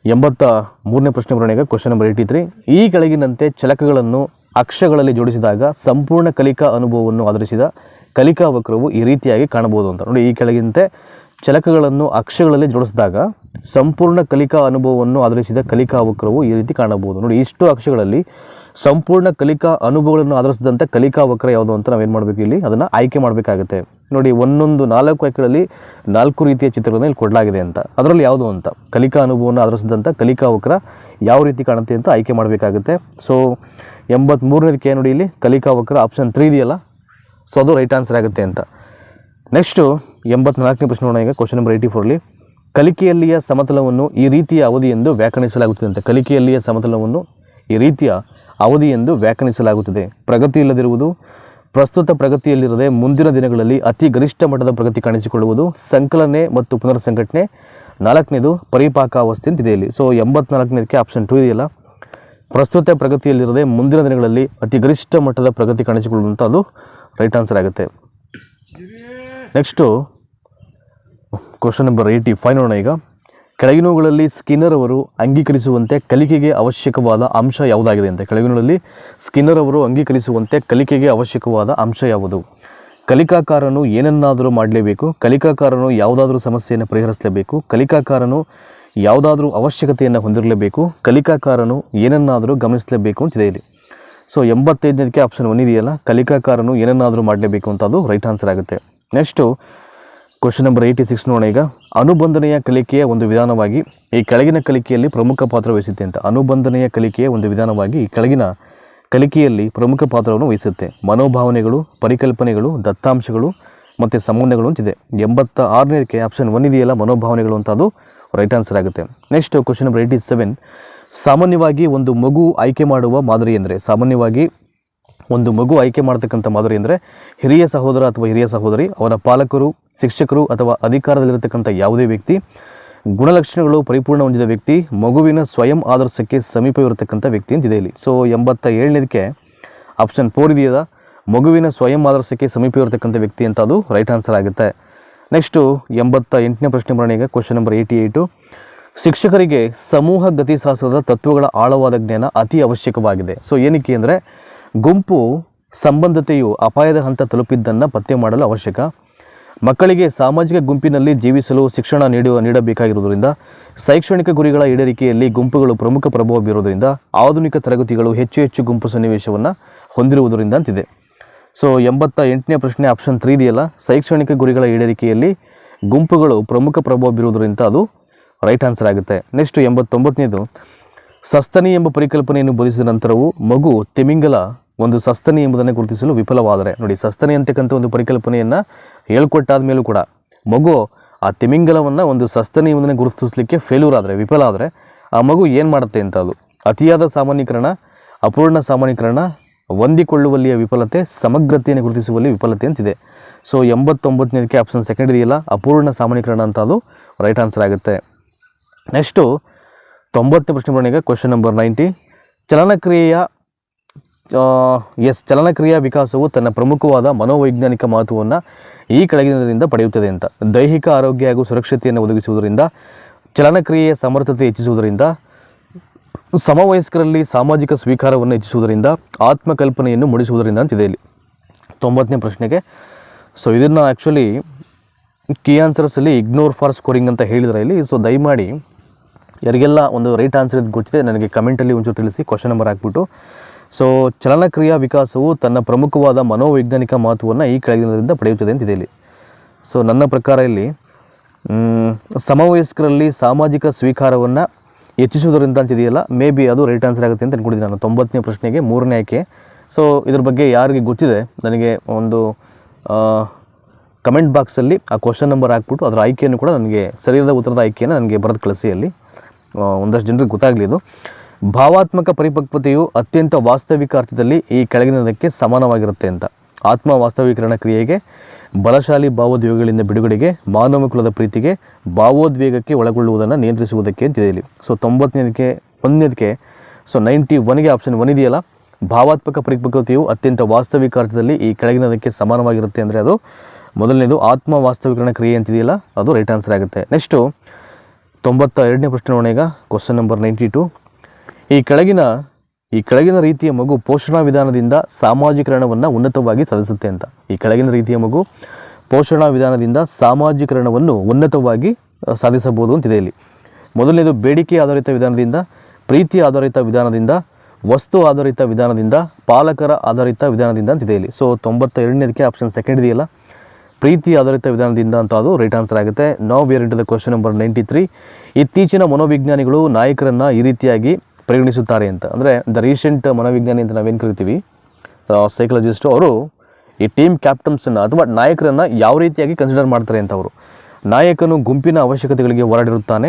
Speaker 1: ಎಂಬತ್ತ ಮೂರನೇ ಪ್ರಶ್ನೆ ಬರೋಣ ಈಗ. ಕ್ವಶನ್ ನಂಬರ್ ಏಯ್ಟಿ ತ್ರೀ ಈ ಕೆಳಗಿನಂತೆ ಚಲಕಗಳನ್ನು ಅಕ್ಷಗಳಲ್ಲಿ ಜೋಡಿಸಿದಾಗ ಸಂಪೂರ್ಣ ಕಲಿಕಾ ಅನುಭವವನ್ನು ಆಧರಿಸಿದ ಕಲಿಕಾ ವಕ್ರವು ಈ ರೀತಿಯಾಗಿ ಕಾಣಬಹುದು ಅಂತ. ನೋಡಿ, ಈ ಕೆಳಗಿನಂತೆ ಚಲಕಗಳನ್ನು ಅಕ್ಷಗಳಲ್ಲಿ ಜೋಡಿಸಿದಾಗ ಸಂಪೂರ್ಣ ಕಲಿಕಾ ಅನುಭವವನ್ನು ಆಧರಿಸಿದ ಕಲಿಕಾ ವಕ್ರವು ಈ ರೀತಿ ಕಾಣಬಹುದು. ನೋಡಿ, ಇಷ್ಟು ಅಕ್ಷಗಳಲ್ಲಿ ಸಂಪೂರ್ಣ ಕಲಿಕಾ ಅನುಭವಗಳನ್ನು ಆಧರಿಸಿದಂಥ ಕಲಿಕಾ ವಕ್ರ ಯಾವುದು ಅಂತ ನಾವೇನು ಮಾಡಬೇಕು ಇಲ್ಲಿ? ಅದನ್ನು ಆಯ್ಕೆ ಮಾಡಬೇಕಾಗುತ್ತೆ. ನೋಡಿ, ಒಂದೊಂದು ನಾಲ್ಕು ಎಕರೆಯಲ್ಲಿ ನಾಲ್ಕು ರೀತಿಯ ಚಿತ್ರಗಳನ್ನು ಇಲ್ಲಿ ಕೊಡಲಾಗಿದೆ ಅಂತ. ಅದರಲ್ಲಿ ಯಾವುದು ಅಂತ? ಕಲಿಕಾ ಅನುಭವವನ್ನು ಆಧರಿಸಿದಂಥ ಕಲಿಕಾ ವಕ್ರ ಯಾವ ರೀತಿ ಕಾಣುತ್ತೆ ಅಂತ ಆಯ್ಕೆ ಮಾಡಬೇಕಾಗುತ್ತೆ. ಸೊ ಎಂಬತ್ತ್ಮೂರನೇದಕ್ಕೆ ನೋಡಿ ಇಲ್ಲಿ ಕಲಿಕಾ ವಕ್ರ ಆಪ್ಷನ್ ತ್ರೀ ಇದೆಯಲ್ಲ? ಸೊ ಅದು ರೈಟ್ ಆನ್ಸರ್ ಆಗುತ್ತೆ ಅಂತ. ನೆಕ್ಸ್ಟು ಎಂಬತ್ನಾಲ್ಕನೇ ಪ್ರಶ್ನೆ ನೋಡೋಣ ಈಗ ಕ್ವಶನ್ ನಂಬರ್ ಏಯ್ಟಿ ಫೋರ್ಲಿ ಕಲಿಕೆಯಲ್ಲಿಯ ಸಮತಲವನ್ನು ಈ ರೀತಿಯ ಅವಧಿ ಎಂದು ವ್ಯಾಖ್ಯಾನಿಸಲಾಗುತ್ತದೆ ಅಂತ. ಕಲಿಕೆಯಲ್ಲಿಯ ಸಮತಲವನ್ನು ಈ ರೀತಿಯ ಅವಧಿ ಎಂದು ವ್ಯಾಖ್ಯಾನಿಸಲಾಗುತ್ತದೆ. ಪ್ರಗತಿ ಇಲ್ಲದಿರುವುದು ಪ್ರಸ್ತುತ ಪ್ರಗತಿಯಲ್ಲಿರದೆ ಮುಂದಿನ ದಿನಗಳಲ್ಲಿ ಅತಿ ಗರಿಷ್ಠ ಮಟ್ಟದ ಪ್ರಗತಿ ಕಾಣಿಸಿಕೊಳ್ಳುವುದು ಸಂಕಲನೆ ಮತ್ತು ಪುನರ್ಸಂಘಟನೆ. ನಾಲ್ಕನೇದು ಪರಿಪಾಕಾವಸ್ಥೆ ಅಂತಿದೆ ಇಲ್ಲಿ. ಸೊ ಎಂಬತ್ನಾಲ್ಕನೇದಕ್ಕೆ ಆಪ್ಷನ್ ಟು ಇದೆಯಲ್ಲ? ಪ್ರಸ್ತುತ ಪ್ರಗತಿಯಲ್ಲಿರದೆ ಮುಂದಿನ ದಿನಗಳಲ್ಲಿ ಅತಿ ಗರಿಷ್ಠ ಮಟ್ಟದ ಪ್ರಗತಿ ಕಾಣಿಸಿಕೊಳ್ಳುವಂಥ ಅದು ರೈಟ್ ಆನ್ಸರ್ ಆಗುತ್ತೆ. Next question number eighty five ನೋಡೋಣ ಈಗ. ಕೆಳಗಿನವುಗಳಲ್ಲಿ ಸ್ಕಿನ್ನರ್ ಅವರು ಅಂಗೀಕರಿಸುವಂತೆ ಕಲಿಕೆಗೆ ಅವಶ್ಯಕವಾದ ಅಂಶ ಯಾವುದಾಗಿದೆ ಅಂತ. ಕೆಳಗಿನಗಳಲ್ಲಿ ಸ್ಕಿನ್ನರ್ ಅವರು ಅಂಗೀಕರಿಸುವಂತೆ ಕಲಿಕೆಗೆ ಅವಶ್ಯಕವಾದ ಅಂಶ ಯಾವುದು? ಕಲಿಕಾಕಾರನು ಏನನ್ನಾದರೂ ಮಾಡಲೇಬೇಕು, ಕಲಿಕಾಕಾರನು ಯಾವುದಾದ್ರೂ ಸಮಸ್ಯೆಯನ್ನು ಪರಿಹರಿಸಲೇಬೇಕು, ಕಲಿಕಾಕಾರನು ಯಾವುದಾದ್ರೂ ಅವಶ್ಯಕತೆಯನ್ನು ಹೊಂದಿರಲೇಬೇಕು, ಕಲಿಕಾಕಾರನು ಏನನ್ನಾದರೂ ಗಮನಿಸಲೇಬೇಕು ಅಂತಿದೆ ಇಲ್ಲಿ. ಸೊ ಎಂಬತ್ತೈದನೇದಕ್ಕೆ ಆಪ್ಷನ್ ಒನ್ ಇದೆಯಲ್ಲ, ಕಲಿಕಾಕಾರನು ಏನನ್ನಾದರೂ ಮಾಡಲೇಬೇಕು ಅಂತ ಅದು ರೈಟ್ ಆನ್ಸರ್ ಆಗುತ್ತೆ. Next question number eighty six ನೋಡೋಣ ಈಗ. ಅನುಬಂಧನೆಯ ಕಲಿಕೆಯ ಒಂದು ವಿಧಾನವಾಗಿ ಈ ಕೆಳಗಿನ ಕಲಿಕೆಯಲ್ಲಿ ಪ್ರಮುಖ ಪಾತ್ರ ವಹಿಸುತ್ತೆ ಅಂತ. ಅನುಬಂಧನೆಯ ಕಲಿಕೆಯ ಒಂದು ವಿಧಾನವಾಗಿ ಈ ಕೆಳಗಿನ ಕಲಿಕೆಯಲ್ಲಿ ಪ್ರಮುಖ ಪಾತ್ರವನ್ನು ವಹಿಸುತ್ತೆ. ಮನೋಭಾವನೆಗಳು, ಪರಿಕಲ್ಪನೆಗಳು, ದತ್ತಾಂಶಗಳು ಮತ್ತು ಸಂಬಂಧಗಳು ಅಂತಿದೆ. ಎಂಬತ್ತ ಆರನೇಕ್ಕೆ ಆಪ್ಷನ್ ಒನ್ ಇದೆಯಲ್ಲ, ಮನೋಭಾವನೆಗಳು ಅಂತ ಅದು ರೈಟ್ ಆನ್ಸರ್ ಆಗುತ್ತೆ. Next question number eighty seven ಸಾಮಾನ್ಯವಾಗಿ ಒಂದು ಮಗು ಆಯ್ಕೆ ಮಾಡುವ ಮಾದರಿ ಅಂದರೆ ಸಾಮಾನ್ಯವಾಗಿ ಒಂದು ಮಗು ಆಯ್ಕೆ ಮಾಡ್ತಕ್ಕಂಥ ಮಾದರಿ ಅಂದರೆ ಹಿರಿಯ ಸಹೋದರ ಅಥವಾ ಹಿರಿಯ ಸಹೋದರಿ, ಅವರ ಪಾಲಕರು ಶಿಕ್ಷಕರು ಅಥವಾ ಅಧಿಕಾರದಲ್ಲಿರತಕ್ಕಂಥ ಯಾವುದೇ ವ್ಯಕ್ತಿ, ಗುಣಲಕ್ಷಣಗಳು ಪರಿಪೂರ್ಣ ಹೊಂದಿದ ವ್ಯಕ್ತಿ, ಮಗುವಿನ ಸ್ವಯಂ ಆದರ್ಶಕ್ಕೆ ಸಮೀಪವಿರತಕ್ಕಂಥ ವ್ಯಕ್ತಿ ಅಂತಿದೆ ಇಲ್ಲಿ. ಸೊ ಎಂಬತ್ತ ಏಳನೇದಕ್ಕೆ ಆಪ್ಷನ್ ಫೋರ್ ಇದೆಯದ ಮಗುವಿನ ಸ್ವಯಂ ಆದರ್ಶಕ್ಕೆ ಸಮೀಪವಿರತಕ್ಕಂಥ ವ್ಯಕ್ತಿ ಅಂತ ಅದು ರೈಟ್ ಆನ್ಸರ್ ಆಗುತ್ತೆ. ನೆಕ್ಸ್ಟು ಎಂಬತ್ತ ಎಂಟನೇ ಪ್ರಶ್ನೆ ಬರೋಣ ಕ್ವಶನ್ ನಂಬರ್ ಏಯ್ಟಿ ಏಯ್ಟು ಶಿಕ್ಷಕರಿಗೆ ಸಮೂಹ ಗತಿಶಾಸ್ತ್ರದ ತತ್ವಗಳ ಆಳವಾದ ಜ್ಞಾನ ಅತಿ ಅವಶ್ಯಕವಾಗಿದೆ. ಸೊ ಏನಕ್ಕೆ ಅಂದರೆ, ಗುಂಪು ಸಂಬಂಧತೆಯು ಅಪಾಯದ ಹಂತ ತಲುಪಿದ್ದನ್ನು ಪತ್ತೆ ಮಾಡಲು ಅವಶ್ಯಕ. ಮಕ್ಕಳಿಗೆ ಸಾಮಾಜಿಕ ಗುಂಪಿನಲ್ಲಿ ಜೀವಿಸಲು ಶಿಕ್ಷಣ ನೀಡುವ ನೀಡಬೇಕಾಗಿರುವುದರಿಂದ, ಶೈಕ್ಷಣಿಕ ಗುರಿಗಳ ಈಡೇರಿಕೆಯಲ್ಲಿ ಗುಂಪುಗಳು ಪ್ರಮುಖ ಪ್ರಭಾವ ಬೀರುವುದರಿಂದ ಆಧುನಿಕ ತರಗತಿಗಳು ಹೆಚ್ಚು ಹೆಚ್ಚು ಗುಂಪು ಸನ್ನಿವೇಶವನ್ನು ಹೊಂದಿರುವುದರಿಂದ ಅಂತಿದೆ ಸೊ ಎಂಬತ್ತ ಎಂಟನೇ ಪ್ರಶ್ನೆ ಆಪ್ಷನ್ ತ್ರೀ ಇದೆಯಲ್ಲ? ಶೈಕ್ಷಣಿಕ ಗುರಿಗಳ ಈಡೇರಿಕೆಯಲ್ಲಿ ಗುಂಪುಗಳು ಪ್ರಮುಖ ಪ್ರಭಾವ ಬೀರುವುದರಿಂದ ಅದು ರೈಟ್ ಆನ್ಸರ್ ಆಗುತ್ತೆ. ನೆಕ್ಸ್ಟ್ ಎಂಬತ್ತೊಂಬತ್ತನೇದು, ಸಸ್ತನಿ ಎಂಬ ಪರಿಕಲ್ಪನೆಯನ್ನು ಬೋಧಿಸಿದ ನಂತರವೂ ಮಗು ತಿಮಿಂಗಲ ಒಂದು ಸಸ್ತನಿ ಎಂಬುದನ್ನು ಗುರುತಿಸಲು ವಿಫಲವಾದರೆ. ನೋಡಿ, ಸಸ್ತನಿ ಅಂತಕ್ಕಂಥ ಒಂದು ಪರಿಕಲ್ಪನೆಯನ್ನು ಹೇಳ್ಕೊಟ್ಟಾದ ಮೇಲೂ ಕೂಡ ಮಗು ಆ ತಿಮಿಂಗಲವನ್ನು ಒಂದು ಸಸ್ತನಿ ಎಂಬುದನ್ನು ಗುರುತಿಸಲಿಕ್ಕೆ ಫೇಲ್ಯೂರ್ ಆದರೆ, ವಿಫಲ ಆದರೆ, ಆ ಮಗು ಏನು ಮಾಡುತ್ತೆ ಅಂತ ಅದು? ಅತಿಯಾದ ಸಾಮಾನ್ಯೀಕರಣ, ಅಪೂರ್ಣ ಸಾಮಾನ್ಯೀಕರಣ, ಹೊಂದಿಕೊಳ್ಳುವಲ್ಲಿಯ ವಿಫಲತೆ, ಸಮಗ್ರತೆಯನ್ನು ಗುರುತಿಸುವಲ್ಲಿ ವಿಫಲತೆ ಅಂತಿದೆ. ಸೊ ಎಂಬತ್ತೊಂಬತ್ತನೇದಕ್ಕೆ ಆಪ್ಷನ್ ಸೆಕೆಂಡ್ ಇದೆಯಲ್ಲ ಅಪೂರ್ಣ ಸಾಮಾನ್ಯೀಕರಣ ಅಂತ ಅದು ರೈಟ್ ಆನ್ಸರ್ ಆಗುತ್ತೆ. ನೆಕ್ಸ್ಟು ತೊಂಬತ್ತನೇ ಪ್ರಶ್ನೆ ಬರೋಣ ಕ್ವಶನ್ ನಂಬರ್ ನೈಂಟಿ ಚಲನಕ್ರಿಯೆಯ ಎಸ್ ಚಲನಕ್ರಿಯಾ ವಿಕಾಸವು ತನ್ನ ಪ್ರಮುಖವಾದ ಮನೋವೈಜ್ಞಾನಿಕ ಮಹತ್ವವನ್ನು ಈ ಕೆಳಗಿನದಿಂದ ಪಡೆಯುತ್ತದೆ ಅಂತ. ದೈಹಿಕ ಆರೋಗ್ಯ ಹಾಗೂ ಸುರಕ್ಷತೆಯನ್ನು ಒದಗಿಸುವುದರಿಂದ, ಚಲನಕ್ರಿಯೆಯ ಸಮರ್ಥತೆ ಹೆಚ್ಚಿಸುವುದರಿಂದ, ಸಮವಯಸ್ಕರಲ್ಲಿ ಸಾಮಾಜಿಕ ಸ್ವೀಕಾರವನ್ನು ಹೆಚ್ಚಿಸುವುದರಿಂದ, ಆತ್ಮಕಲ್ಪನೆಯನ್ನು ಮೂಡಿಸುವುದರಿಂದ ಅಂತಿದೆ ಇಲ್ಲಿ. ತೊಂಬತ್ತನೇ ಪ್ರಶ್ನೆಗೆ ಸೊ ಇದನ್ನು ಆ್ಯಕ್ಚುಲಿ ಕೀ ಆನ್ಸರ್ಸಲ್ಲಿ ಇಗ್ನೋರ್ ಫಾರ್ ಸ್ಕೋರಿಂಗ್ ಅಂತ ಹೇಳಿದ್ರೆ ಇಲ್ಲಿ ಸೊ ದಯಮಾಡಿ, ಯಾರಿಗೆಲ್ಲ ಒಂದು ರೈಟ್ ಆನ್ಸರ್ ಇದು ಗೊತ್ತಿದೆ, ನನಗೆ ಕಮೆಂಟಲ್ಲಿ ಒಂಚೂರು ತಿಳಿಸಿ ಕ್ವಶನ್ ನಂಬರ್ ಹಾಕ್ಬಿಟ್ಟು ಸೊ ಚಲನಕ್ರಿಯಾ ವಿಕಾಸವು ತನ್ನ ಪ್ರಮುಖವಾದ ಮನೋವೈಜ್ಞಾನಿಕ ಮಹತ್ವವನ್ನು ಈ ಕೆಳಗಿನದಿಂದ ಪಡೆಯುತ್ತದೆ ಅಂತಿದೆ ಇಲ್ಲಿ. ಸೊ ನನ್ನ ಪ್ರಕಾರ ಇಲ್ಲಿ ಸಮವಯಸ್ಕರಲ್ಲಿ ಸಾಮಾಜಿಕ ಸ್ವೀಕಾರವನ್ನು ಹೆಚ್ಚಿಸುವುದರಿಂದ ಅಂತಿದೆಯಲ್ಲ ಮೇ ಬಿ ಅದು ರೈಟ್ ಆನ್ಸರ್ ಆಗುತ್ತೆ ಅಂತ ಅನ್ಕೊಂಡಿದ್ದೀನಿ ನಾನು. ತೊಂಬತ್ತನೇ ಪ್ರಶ್ನೆಗೆ ಮೂರನೇ ಆಯ್ಕೆ. ಸೊ ಇದ್ರ ಬಗ್ಗೆ ಯಾರಿಗೆ ಗೊತ್ತಿದೆ, ನನಗೆ ಒಂದು ಕಮೆಂಟ್ ಬಾಕ್ಸಲ್ಲಿ ಆ ಕ್ವಶನ್ ನಂಬರ್ ಹಾಕ್ಬಿಟ್ಟು ಅದರ ಆಯ್ಕೆಯನ್ನು ಕೂಡ ನನಗೆ ಸರಿಯಾದ ಉತ್ತರದ ಆಯ್ಕೆಯನ್ನು ನನಗೆ ಬರೆದು ಕಳಿಸಿ ಅಲ್ಲಿ. ಒಂದಷ್ಟು ಜನರಿಗೆ ಗೊತ್ತಾಗಲಿ ಇದು. ಭಾವಾತ್ಮಕ ಪರಿಪಕ್ವತೆಯು ಅತ್ಯಂತ ವಾಸ್ತವಿಕ ಅರ್ಥದಲ್ಲಿ ಈ ಕೆಳಗಿನದಕ್ಕೆ ಸಮಾನವಾಗಿರುತ್ತೆ ಅಂತ. ಆತ್ಮ ವಾಸ್ತವೀಕರಣ ಕ್ರಿಯೆಗೆ, ಬಲಶಾಲಿ ಭಾವೋದ್ವೇಗಗಳಿಂದ ಬಿಡುಗಡೆಗೆ, ಮಾನವ ಕುಲದ ಪ್ರೀತಿಗೆ, ಭಾವೋದ್ವೇಗಕ್ಕೆ ಒಳಗೊಳ್ಳುವುದನ್ನು ನಿಯಂತ್ರಿಸುವುದಕ್ಕೆ ಅಂತಿದೆ ಇಲ್ಲಿ. ಸೊ ತೊಂಬತ್ತನೇದಕ್ಕೆ, ಒಂದನೇದಕ್ಕೆ ಸೊ ನೈಂಟಿ ಒನ್ಗೆ ಆಪ್ಷನ್ ಒನ್ ಇದೆಯಲ್ಲ? ಭಾವಾತ್ಮಕ ಪರಿಪಕ್ವತೆಯು ಅತ್ಯಂತ ವಾಸ್ತವಿಕ ಅರ್ಥದಲ್ಲಿ ಈ ಕೆಳಗಿನದಕ್ಕೆ ಸಮಾನವಾಗಿರುತ್ತೆ ಅಂದರೆ ಅದು ಮೊದಲನೇದು ಆತ್ಮ ವಾಸ್ತವೀಕರಣ ಕ್ರಿಯೆ ಅಂತಿದೆಯಲ್ಲ? ಅದು ರೈಟ್ ಆನ್ಸರ್ ಆಗುತ್ತೆ. ನೆಕ್ಸ್ಟು ತೊಂಬತ್ತ ಎರಡನೇ ಪ್ರಶ್ನೆ ನೋಡೋಣ ಈಗ. ಕ್ವಶನ್ ನಂಬರ್ ನೈಂಟಿ ಟು ಈ ಕೆಳಗಿನ ಈ ಕೆಳಗಿನ ರೀತಿಯ ಮಗು ಪೋಷಣಾ ವಿಧಾನದಿಂದ ಸಾಮಾಜೀಕರಣವನ್ನು ಉನ್ನತವಾಗಿ ಸಾಧಿಸುತ್ತೆ ಅಂತ. ಈ ಕೆಳಗಿನ ರೀತಿಯ ಮಗು ಪೋಷಣಾ ವಿಧಾನದಿಂದ ಸಾಮಾಜೀಕರಣವನ್ನು ಉನ್ನತವಾಗಿ ಸಾಧಿಸಬಹುದು ಅಂತಿದೆ ಇಲ್ಲಿ. ಮೊದಲನೇದು ಬೇಡಿಕೆ ಆಧಾರಿತ ವಿಧಾನದಿಂದ, ಪ್ರೀತಿ ಆಧಾರಿತ ವಿಧಾನದಿಂದ, ವಸ್ತು ಆಧಾರಿತ ವಿಧಾನದಿಂದ, ಪಾಲಕರ ಆಧಾರಿತ ವಿಧಾನದಿಂದ ಅಂತಿದೆ ಇಲ್ಲಿ. ಸೊ ತೊಂಬತ್ತ ಎರಡನೇದಕ್ಕೆ ಆಪ್ಷನ್ ಸೆಕೆಂಡ್ ಇದೆಯಲ್ಲ? ಪ್ರೀತಿ ಆಧಾರಿತ ವಿಧಾನದಿಂದ ಅಂತ ಅದು ರೈಟ್ ಆನ್ಸರ್ ಆಗುತ್ತೆ. ನಾವು we're into the question number ninety three ಇತ್ತೀಚಿನ ಮನೋವಿಜ್ಞಾನಿಗಳು, ನಾಯಕರನ್ನು ಈ ರೀತಿಯಾಗಿ ಪರಿಗಣಿಸುತ್ತಾರೆ ಅಂತ. ಅಂದರೆ ದ ರೀಸೆಂಟ್ ಮನೋವಿಜ್ಞಾನಿ ಅಂತ ನಾವೇನು ಕರಿತೀವಿ? ಸೈಕಲಜಿಸ್ಟು ಅವರು ಈ ಟೀಮ್ ಕ್ಯಾಪ್ಟನ್ಸನ್ನು ಅಥವಾ ನಾಯಕರನ್ನು ಯಾವ ರೀತಿಯಾಗಿ ಕನ್ಸಿಡರ್ ಮಾಡ್ತಾರೆ ಅಂತ ಅವರು. ನಾಯಕನು ಗುಂಪಿನ ಅವಶ್ಯಕತೆಗಳಿಗೆ ಹೋರಾಡಿರುತ್ತಾನೆ.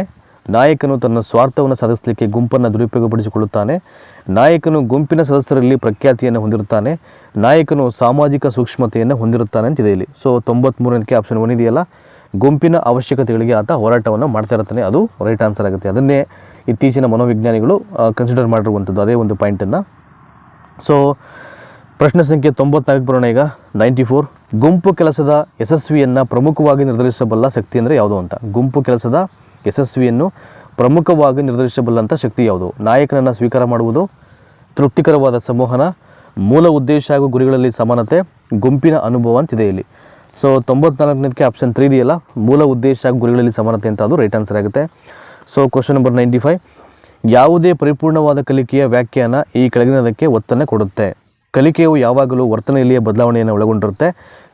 Speaker 1: ನಾಯಕನು ತನ್ನ ಸ್ವಾರ್ಥವನ್ನು ಸಾಧಿಸಲಿಕ್ಕೆ ಗುಂಪನ್ನು ದುರುಪಯೋಗಪಡಿಸಿಕೊಳ್ಳುತ್ತಾನೆ. ನಾಯಕನು ಗುಂಪಿನ ಸದಸ್ಯರಲ್ಲಿ ಪ್ರಖ್ಯಾತಿಯನ್ನು ಹೊಂದಿರುತ್ತಾನೆ. ನಾಯಕನು ಸಾಮಾಜಿಕ ಸೂಕ್ಷ್ಮತೆಯನ್ನು ಹೊಂದಿರುತ್ತಾನೆ ಅಂತಿದೆ ಇಲ್ಲಿ. ಸೊ ತೊಂಬತ್ಮೂರನೇದಕ್ಕೆ ಆಪ್ಷನ್ ಒನ್ ಇದೆಯಲ್ಲ ಗುಂಪಿನ ಅವಶ್ಯಕತೆಗಳಿಗೆ ಆತ ಹೋರಾಟವನ್ನು ಮಾಡ್ತಾ ಇರ್ತಾನೆ ಅದು ರೈಟ್ ಆನ್ಸರ್ ಆಗುತ್ತೆ. ಅದನ್ನೇ ಇತ್ತೀಚಿನ ಮನೋವಿಜ್ಞಾನಿಗಳು ಕನ್ಸಿಡರ್ ಮಾಡಿರುವಂಥದ್ದು ಅದೇ ಒಂದು ಪಾಯಿಂಟನ್ನು ಸೊ ಪ್ರಶ್ನೆ ಸಂಖ್ಯೆ ತೊಂಬತ್ನಾಲ್ಕು ಬರೋಣ ಈಗ. ನೈಂಟಿ ಫೋರ್ ಗುಂಪು ಕೆಲಸದ ಯಶಸ್ವಿಯನ್ನು ಪ್ರಮುಖವಾಗಿ ನಿರ್ಧರಿಸಬಲ್ಲ ಶಕ್ತಿ ಅಂದರೆ ಯಾವುದು ಅಂತ? ಗುಂಪು ಕೆಲಸದ ಯಶಸ್ವಿಯನ್ನು ಪ್ರಮುಖವಾಗಿ ನಿರ್ಧರಿಸಬಲ್ಲಂಥ ಶಕ್ತಿ ಯಾವುದು? ನಾಯಕನನ್ನು ಸ್ವೀಕಾರ ಮಾಡುವುದು, ತೃಪ್ತಿಕರವಾದ ಸಂವಹನ ಮೂಲ ಉದ್ದೇಶ ಹಾಗೂ ಗುರಿಗಳಲ್ಲಿ ಸಮಾನತೆ, ಗುಂಪಿನ ಅನುಭವ ಅಂತಿದೆ ಇಲ್ಲಿ. ಸೊ ತೊಂಬತ್ನಾಲ್ಕನೇದಕ್ಕೆ ಆಪ್ಷನ್ ತ್ರೀ ಇದೆಯಲ್ಲ? ಮೂಲ ಉದ್ದೇಶ ಹಾಗೂ ಗುರಿಗಳಲ್ಲಿ ಸಮಾನತೆ ಅಂತ ಅದು ರೈಟ್ ಆನ್ಸರ್ ಆಗುತ್ತೆ. So question number ninety five ಯಾವುದೇ ಪರಿಪೂರ್ಣವಾದ ಕಲಿಕೆಯ ವ್ಯಾಖ್ಯಾನ ಈ ಕೆಳಗಿನದಕ್ಕೆ ಒತ್ತನ್ನು ಕೊಡುತ್ತೆ. ಕಲಿಕೆಯು ಯಾವಾಗಲೂ ವರ್ತನೆಯಲ್ಲಿಯ ಬದಲಾವಣೆಯನ್ನು ಒಳಗೊಂಡಿರುತ್ತೆ.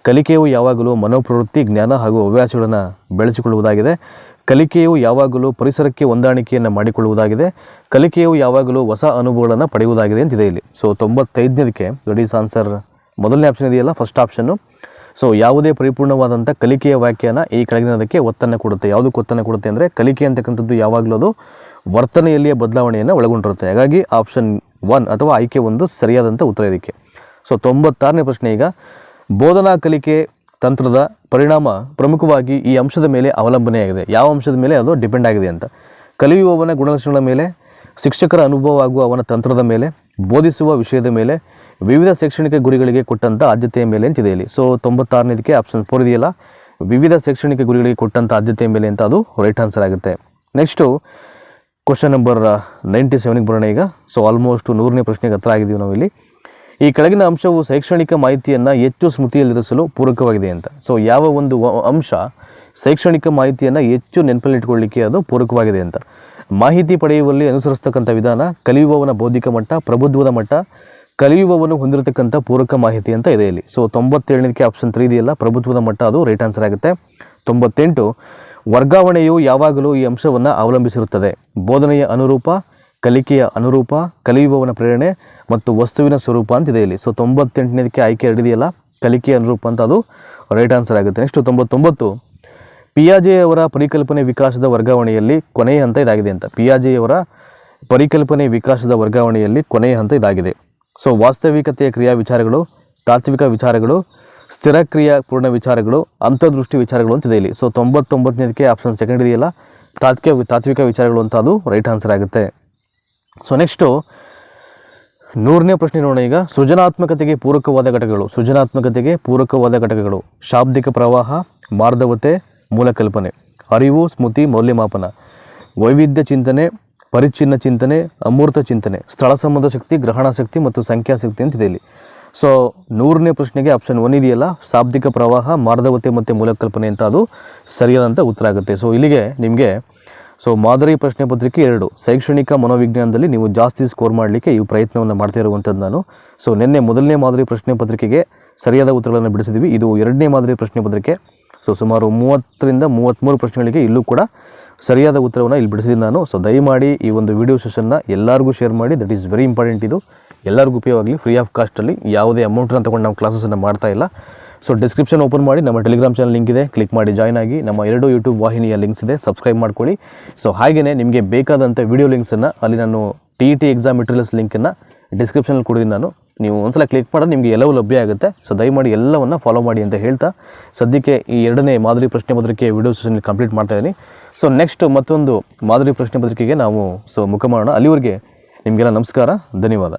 Speaker 1: ಕಲಿಕೆಯು ಯಾವಾಗಲೂ ಮನೋಪ್ರವೃತ್ತಿ, ಜ್ಞಾನ ಹಾಗೂ ಹವ್ಯಾಸಗಳನ್ನು ಬೆಳೆಸಿಕೊಳ್ಳುವುದಾಗಿದೆ. ಕಲಿಕೆಯು ಯಾವಾಗಲೂ ಪರಿಸರಕ್ಕೆ ಹೊಂದಾಣಿಕೆಯನ್ನು ಮಾಡಿಕೊಳ್ಳುವುದಾಗಿದೆ. ಕಲಿಕೆಯು ಯಾವಾಗಲೂ ಹೊಸ ಅನುಭವಗಳನ್ನು ಪಡೆಯುವುದಾಗಿದೆ ಅಂತಿದೆ ಇಲ್ಲಿ. ಸೊ ತೊಂಬತ್ತೈದನೇದಕ್ಕೆ ಲಡೀಸ್ ಆನ್ಸರ್ ಮೊದಲನೇ ಆಪ್ಷನ್ ಇದೆಯಲ್ಲ ಫಸ್ಟ್ ಆಪ್ಷನ್ನು ಸೊ ಯಾವುದೇ ಪರಿಪೂರ್ಣವಾದಂಥ ಕಲಿಕೆಯ ವ್ಯಾಖ್ಯಾನ ಈ ಕೆಳಗಿನದಕ್ಕೆ ಒತ್ತನ್ನು ಕೊಡುತ್ತೆ. ಯಾವುದಕ್ಕೆ ಒತ್ತನ್ನು ಕೊಡುತ್ತೆ ಅಂದರೆ ಕಲಿಕೆ ಅಂತಕ್ಕಂಥದ್ದು ಯಾವಾಗಲೂ ಅದು ವರ್ತನೆಯಲ್ಲಿಯ ಬದಲಾವಣೆಯನ್ನು ಒಳಗೊಂಡಿರುತ್ತೆ. ಹಾಗಾಗಿ ಆಪ್ಷನ್ ಒನ್ ಅಥವಾ ಆಯ್ಕೆ ಒಂದು ಸರಿಯಾದಂಥ ಉತ್ತರ ಇದಕ್ಕೆ. ಸೊ ತೊಂಬತ್ತಾರನೇ ಪ್ರಶ್ನೆ ಈಗ, ಬೋಧನಾ ಕಲಿಕೆ ತಂತ್ರದ ಪರಿಣಾಮ ಪ್ರಮುಖವಾಗಿ ಈ ಅಂಶದ ಮೇಲೆ ಅವಲಂಬನೆಯಾಗಿದೆ ಯಾವ ಅಂಶದ ಮೇಲೆ? ಅದು ಡಿಪೆಂಡ್ ಆಗಿದೆ ಅಂತ. ಕಲಿಯುವವನ ಗುಣಲಕ್ಷಣಗಳ ಮೇಲೆ, ಶಿಕ್ಷಕರ ಅನುಭವ ಹಾಗೂ ಅವನ ತಂತ್ರದ ಮೇಲೆ, ಬೋಧಿಸುವ ವಿಷಯದ ಮೇಲೆ ವಿವಿಧ ಶೈಕ್ಷಣಿಕ ಗುರಿಗಳಿಗೆ ಕೊಟ್ಟಂಥ ಆದ್ಯತೆಯ ಮೇಲೆ ಅಂತಿದೆ ಇಲ್ಲಿ. ಸೊ ತೊಂಬತ್ತಾರನೇದಕ್ಕೆ ಆಪ್ಷನ್ ಫೋರ್ ಇದೆಯಲ್ಲ? ವಿವಿಧ ಶೈಕ್ಷಣಿಕ ಗುರಿಗಳಿಗೆ ಕೊಟ್ಟಂಥ ಆದ್ಯತೆಯ ಮೇಲೆ ಅಂತ ಅದು ರೈಟ್ ಆನ್ಸರ್ ಆಗುತ್ತೆ. ನೆಕ್ಸ್ಟು ಕ್ವಶನ್ ನಂಬರ್ ನೈಂಟಿ ಸೆವೆನ್ಗೆ ಬರೋಣ ಈಗ. ಸೊ ಆಲ್ಮೋಸ್ಟ್ ನೂರನೇ ಪ್ರಶ್ನೆಗೆ ಹತ್ರ ಆಗಿದ್ದೀವಿ ನಾವು ಇಲ್ಲಿ. ಈ ಕೆಳಗಿನ ಅಂಶವು ಶೈಕ್ಷಣಿಕ ಮಾಹಿತಿಯನ್ನು ಹೆಚ್ಚು ಸ್ಮೃತಿಯಲ್ಲಿರಿಸಲು ಪೂರಕವಾಗಿದೆ ಅಂತ. ಸೊ ಯಾವ ಒಂದು ಅಂಶ ಶೈಕ್ಷಣಿಕ ಮಾಹಿತಿಯನ್ನು ಹೆಚ್ಚು ನೆನಪಲ್ಲಿಟ್ಕೊಳ್ಳಿಕ್ಕೆ ಅದು ಪೂರಕವಾಗಿದೆ ಅಂತ. ಮಾಹಿತಿ ಪಡೆಯುವಲ್ಲಿ ಅನುಸರಿಸ್ತಕ್ಕಂಥ ವಿಧಾನ ಕಲಿಯುವವನ ಬೌದ್ಧಿಕ ಮಟ್ಟ ಪ್ರಬುದ್ಧದ ಮಟ್ಟ ಕಲಿಯುವವನು ಹೊಂದಿರತಕ್ಕಂಥ ಪೂರಕ ಮಾಹಿತಿ ಅಂತ ಇದೆ ಇಲ್ಲಿ. ಸೊ ತೊಂಬತ್ತೇಳನೇದಕ್ಕೆ ಆಪ್ಷನ್ ತ್ರೀ ಇದೆಯಲ್ಲ ಪ್ರಭುತ್ವದ ಮಟ್ಟ ಅದು ರೈಟ್ ಆನ್ಸರ್ ಆಗುತ್ತೆ. ತೊಂಬತ್ತೆಂಟು, ವರ್ಗಾವಣೆಯು ಯಾವಾಗಲೂ ಈ ಅಂಶವನ್ನು ಅವಲಂಬಿಸಿರುತ್ತದೆ. ಬೋಧನೆಯ ಅನುರೂಪ, ಕಲಿಕೆಯ ಅನುರೂಪ, ಕಲಿಯುವವನ ಪ್ರೇರಣೆ ಮತ್ತು ವಸ್ತುವಿನ ಸ್ವರೂಪ ಅಂತಿದೆ ಇಲ್ಲಿ. ಸೊ ತೊಂಬತ್ತೆಂಟನೇದಕ್ಕೆ ಆಯ್ಕೆ ಎರಡಿದೆಯಲ್ಲ ಕಲಿಕೆಯ ಅನುರೂಪ ಅಂತ ಅದು ರೈಟ್ ಆನ್ಸರ್ ಆಗುತ್ತೆ. ನೆಕ್ಸ್ಟ್ ತೊಂಬತ್ತೊಂಬತ್ತು, ಪಿಯಾಜೆಯವರ ಪರಿಕಲ್ಪನೆ ವಿಕಾಸದ ವರ್ಗಾವಣೆಯಲ್ಲಿ ಕೊನೆಯ ಹಂತ ಇದಾಗಿದೆ ಅಂತ. ಪಿಯಾಜೆಯವರ ಪರಿಕಲ್ಪನೆ ವಿಕಾಸದ ವರ್ಗಾವಣೆಯಲ್ಲಿ ಕೊನೆಯ ಹಂತ ಇದಾಗಿದೆ. ಸೊ ವಾಸ್ತವಿಕತೆಯ ಕ್ರಿಯಾ ವಿಚಾರಗಳು ತಾತ್ವಿಕ ವಿಚಾರಗಳು, ಸ್ಥಿರ ಕ್ರಿಯಾ ಪೂರ್ಣ ವಿಚಾರಗಳು, ಅಂತರ್ದೃಷ್ಟಿ ವಿಚಾರಗಳು ಅಂತಿದೆ ಇಲ್ಲಿ. ಸೊ ತೊಂಬತ್ತೊಂಬತ್ತನೇದಕ್ಕೆ ಆಪ್ಷನ್ ಸೆಕೆಂಡ್ ಇದೆಯಲ್ಲ, ತಾತ್ವಿಕ ತಾತ್ವಿಕ ವಿಚಾರಗಳು ಅಂತ ಅದು ರೈಟ್ ಆನ್ಸರ್ ಆಗುತ್ತೆ. ಸೊ ನೆಕ್ಸ್ಟು ನೂರನೇ ಪ್ರಶ್ನೆ ನೋಡೋಣ ಈಗ. ಸೃಜನಾತ್ಮಕತೆಗೆ ಪೂರಕವಾದ ಘಟಕಗಳು. ಸೃಜನಾತ್ಮಕತೆಗೆ ಪೂರಕವಾದ ಘಟಕಗಳು. ಶಾಬ್ದಿಕ ಪ್ರವಾಹ ಮಾರ್ಧವತೆ ಮೂಲಕಲ್ಪನೆ. ಅರಿವು, ಸ್ಮೃತಿ, ಮೌಲ್ಯಮಾಪನ. ವೈವಿಧ್ಯ ಚಿಂತನೆ ಪರಿಚ್ಛಿನ್ನ ಚಿಂತನೆ, ಅಮೂರ್ತ ಚಿಂತನೆ, ಸ್ಥಳ ಸಂಬಂಧ ಶಕ್ತಿ, ಗ್ರಹಣ ಶಕ್ತಿ ಮತ್ತು ಸಂಖ್ಯಾಶಕ್ತಿ ಅಂತಿದೆ ಇಲ್ಲಿ. ಸೊ ನೂರನೇ ಪ್ರಶ್ನೆಗೆ ಆಪ್ಷನ್ ಒನ್ ಇದೆಯಲ್ಲ? ಶಾಬ್ದಿಕ ಪ್ರವಾಹ ಮಾರ್ಧವತೆ ಮತ್ತು ಮೂಲಕಲ್ಪನೆ ಅಂತ ಅದು ಸರಿಯಾದಂಥ ಉತ್ತರ ಆಗುತ್ತೆ. ಸೊ ಇಲ್ಲಿಗೆ ನಿಮಗೆ ಸೊ ಮಾದರಿ ಪ್ರಶ್ನೆ ಪತ್ರಿಕೆ ಎರಡು. ಶೈಕ್ಷಣಿಕ ಮನೋವಿಜ್ಞಾನದಲ್ಲಿ ನೀವು ಜಾಸ್ತಿ ಸ್ಕೋರ್ ಮಾಡಲಿಕ್ಕೆ ಈ ಪ್ರಯತ್ನವನ್ನು ಮಾಡ್ತಾ ಇರುವಂಥದ್ದು ನಾನು. ಸೊ ನಿನ್ನೆ ಮೊದಲನೇ ಮಾದರಿ ಪ್ರಶ್ನೆ ಪತ್ರಿಕೆಗೆ ಸರಿಯಾದ ಉತ್ತರಗಳನ್ನು ಬಿಡಿಸಿದ್ವಿ. ಇದು ಎರಡನೇ ಮಾದರಿ ಪ್ರಶ್ನೆ ಪತ್ರಿಕೆ. ಸೊ ಸುಮಾರು ಮೂವತ್ತರಿಂದ ಮೂವತ್ತ್ಮೂರು ಪ್ರಶ್ನೆಗಳಿಗೆ ಇಲ್ಲೂ ಕೂಡ ಸರಿಯಾದ ಉತ್ತರವನ್ನು ಇಲ್ಲಿ ಬಿಡಿಸಿದ್ದೀನಿ ನಾನು. ಸೊ ದಯಮಾಡಿ ಈ ಒಂದು ವಿಡಿಯೋ ಸೆಷನ್ನ ಎಲ್ಲರಿಗೂ ಶೇರ್ ಮಾಡಿ. ದಟ್ ಈಸ್ ವೆರಿ ಇಂಪಾರ್ಟೆಂಟ್ ಇದು. ಎಲ್ಲರಿಗೂ ಉಪಯೋಗವಾಗಲಿ ಫ್ರೀ ಆಫ್ ಕಾಸ್ಟಲ್ಲಿ ಯಾವುದೇ ಅಮೌಂಟನ್ನು ತಗೊಂಡು ನಾವು ಕ್ಲಾಸಸನ್ನು ಮಾಡ್ತಾ ಇಲ್ಲ. ಸೊ ಡಿಸ್ಕ್ರಿಪ್ಷನ್ ಓಪನ್ ಮಾಡಿ. ನಮ್ಮ ಟೆಲಿಗ್ರಾಮ್ ಚಾನಲ್ ಲಿಂಕ್ ಇದೆ. ಕ್ಲಿಕ್ ಮಾಡಿ ಜಾಯ್ನ್ ಆಗಿ. ನಮ್ಮ ಎರಡು ಯೂಟ್ಯೂಬ್ ವಾಹಿನಿಯ ಲಿಂಕ್ಸ್ ಇದೆ. ಸಬ್ಸ್ಕ್ರೈಬ್ ಮಾಡ್ಕೊಳ್ಳಿ. ಸೊ ಹಾಗೆಯೇ ನಿಮಗೆ ಬೇಕಾದಂಥ ವಿಡಿಯೋ ಲಿಂಕ್ಸನ್ನು ಅಲ್ಲಿ ನಾನು T E T exam materials ಲಿಂಕನ್ನು ಡಿಸ್ಕ್ರಿಪ್ಷನಲ್ಲಿ ಕೊಡಿದ್ದೀನಿ ನಾನು. ನೀವು ಒಂದ್ಸಲ ಕ್ಲಿಕ್ ಮಾಡಿದ್ರೆ ನಿಮಗೆ ಎಲ್ಲವೂ ಲಭ್ಯ ಆಗುತ್ತೆ. ಸೊ ದಯಮಾಡಿ ಎಲ್ಲವನ್ನು ಫಾಲೋ ಮಾಡಿ ಅಂತ ಹೇಳ್ತಾ, ಸದ್ಯಕ್ಕೆ ಈ ಎರಡನೇ ಮಾದರಿ ಪ್ರಶ್ನೆ ಪತ್ರಿಕೆ ವಿಡಿಯೋ ಸೆಷನ್ ಕಂಪ್ಲೀಟ್ ಮಾಡ್ತಾ ಇದ್ದೀನಿ. ಸೊ ನೆಕ್ಸ್ಟ್ ಮತ್ತೊಂದು ಮಾದರಿ ಪ್ರಶ್ನೆ ಪತ್ರಿಕೆಗೆ ನಾವು ಸೊ ಮುಖ ಮಾಡೋಣ ಅಲ್ಲಿವರೆಗೆ ನಿಮಗೆಲ್ಲ ನಮಸ್ಕಾರ ಧನ್ಯವಾದ.